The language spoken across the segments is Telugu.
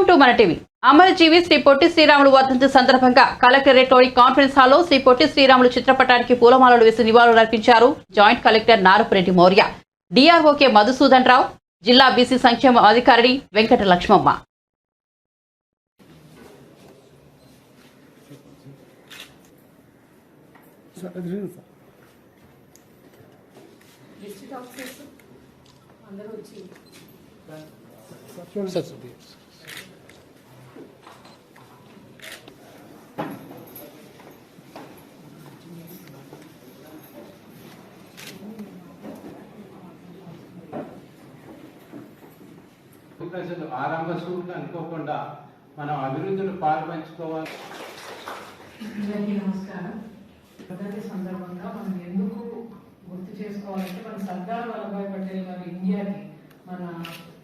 వెల్కమ్ టు మన టీవీ. అమరజీవి శ్రీ పొట్టి శ్రీరాములు వర్ధంతి సందర్భంగా కలెక్టరేట్లోని కాన్ఫరెన్స్ హాల్లో శ్రీ పొట్టి శ్రీరాములు చిత్రపటానికి పూలమాలలు వేసి నివాళులు అర్పించారు జాయింట్ కలెక్టర్ నారపురెడ్డి మౌర్య డిఆర్ఓకే మధుసూదన్ రావు జిల్లా బీసీ సంక్షేమ అధికారిని వెంకట లక్ష్మమ్మ. ప్రజలు ఆరంభ సూర్యులు అనుకోకుండా మనం అభివృద్ధిని పాల్పంచుకోవాలి అందరికీ నమస్కారం. ప్రగతి సందర్భంగా మనం ఎందుకు గుర్తు చేసుకోవాలంటే మన సర్దార్ వల్లభాయ్ పటేల్ గారు ఇండియాకి మన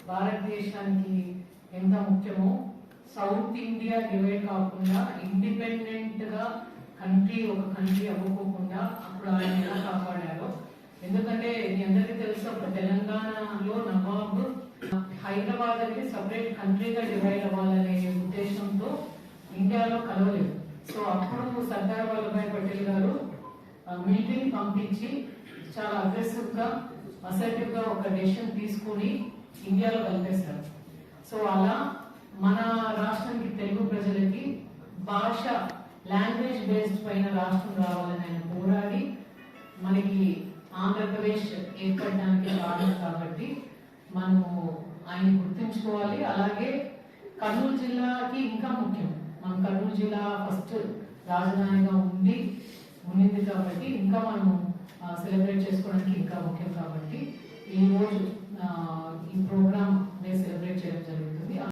భారతదేశానికి ఎంత ముఖ్యమో సౌత్ ఇండియా డివైడ్ కాకుండా ఇండిపెండెంట్గా కంట్రీ ఒక కంట్రీ అవ్వకోకుండా అప్పుడు ఆయన ఎలా కాపాడారో. ఎందుకంటే మీ అందరికీ తెలుసు అప్పుడు తెలంగాణలో నవాబ్ హైదరాబాద్ అనేది సపరేట్ కంట్రీగా డివైడ్ అవ్వాలనే ఉద్దేశంతో ఇండియాలో కలవలేదు. సో అప్పుడు సర్దార్ వల్లభాయ్ పటేల్ గారు మిలిటరీని పంపించి చాలా అగ్రెసివ్గా అసర్టివ్గా ఒక డెసిషన్ తీసుకుని ఇండియాలో కలిపేశారు. సో అలా మన రాష్ట్రానికి తెలుగు ప్రజలకి భాష లాంగ్వేజ్ బేస్డ్ పైన రాష్ట్రం రావాలని ఆయన పోరాడి మనకి ఆంధ్రప్రదేశ్ ఏర్పడడానికి కారణం కాబట్టి మనము ఆయన గుర్తుంచుకోవాలి. అలాగే కర్నూలు జిల్లాకి ఇంకా ముఖ్యం. మనం కర్నూలు జిల్లా ఫస్ట్ రాజధానిగా ఉండి ఉండింది కాబట్టి ఇంకా మనం సెలబ్రేట్ చేసుకోవడానికి ఇంకా ముఖ్యం కాబట్టి ఈరోజు ఈ ప్రోగ్రామ్ సెలబ్రేట్ చేయడం జరుగుతుంది.